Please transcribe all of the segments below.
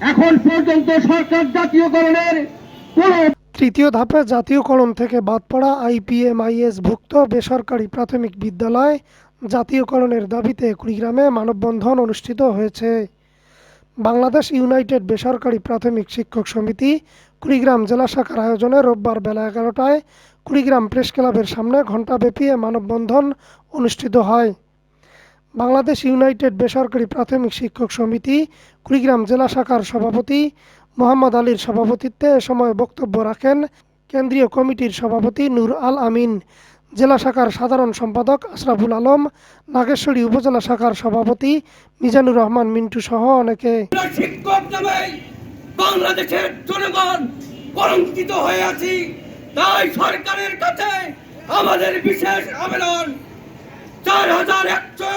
এখন পর্যন্ত সরকার জাতীয়করণের কোন তৃতীয় ধাপে জাতীয়করণ থেকে বাদ পড়া আইপিএমআইএস ভুক্ত বেসরকারি প্রাথমিক বিদ্যালয় জাতীয়করণের দাবিতে কুড়িগ্রামে মানববন্ধন অনুষ্ঠিত হয়েছে। বাংলাদেশ ইউনাইটেড বেসরকারি প্রাথমিক শিক্ষক সমিতি কুড়িগ্রাম জেলা শাখার আয়োজনে রোববার বেলা এগারোটায় কুড়িগ্রাম প্রেস ক্লাবের সামনে ঘণ্টাব্যাপী মানববন্ধন অনুষ্ঠিত হয়। বাংলাদেশ ইউনাইটেড বেসরকারি প্রাথমিক শিক্ষক সমিতি, কুড়িগ্রাম জেলা শাখার সভাপতি মোহাম্মদ আলীর সভাপতিত্বে এ সময় বক্তব্য রাখেন কেন্দ্রীয় কমিটির সভাপতি নূর আল আমিন। জেলা শাখার সাধারণ সম্পাদক আশরাফুল আলম, নাগেশ্বরী উপজেলা শাখার সভাপতি মিজানুর রহমান মিন্টু সহ অনেকে। বাংলাদেশের জনগণ কলঙ্কিত হয়ে আছি। তাই সরকারের কাছে আমাদের বিশেষ আবেদন, চার হাজার একশো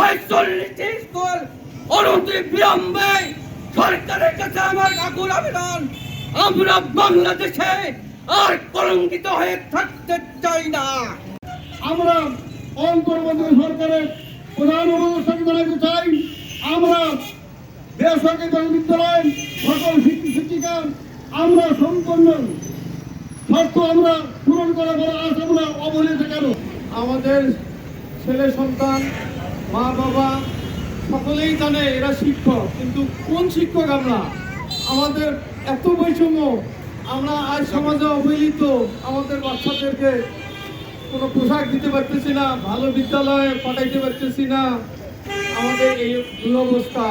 ছয়চল্লিশটি স্কুল অনতি বিলম্বে সরকারের কাছে আমার আকুল আবেদন। আমরা বাংলাদেশে আর কলঙ্কিত হয়ে থাকতে চাই না। আমরা অন্তর্বর্তী সরকারের প্রধান উপদেষ্টাকে জানাতে চাই আমরা বেসরকারি বিদ্যালয় সকল শিক্ষক শিক্ষিকা আমরা সম্পন্ন শর্ত আমরা পূরণ করার পর আজ আমরা অবহেলিত কেন? আমাদের ছেলে সন্তান মা বাবা সকলেই জানে এরা শিক্ষক, কিন্তু কোন শিক্ষক আমরা? আমাদের এত বৈষম্য, আমরা আজ সমাজে অবহেলিত, আমাদের বাচ্চাদেরকে কোনো পোশাক দিতে পারতেছি না, ভালো বিদ্যালয়ে পাঠাইতে পারতেছি না। আমাদের এই দুরবস্থা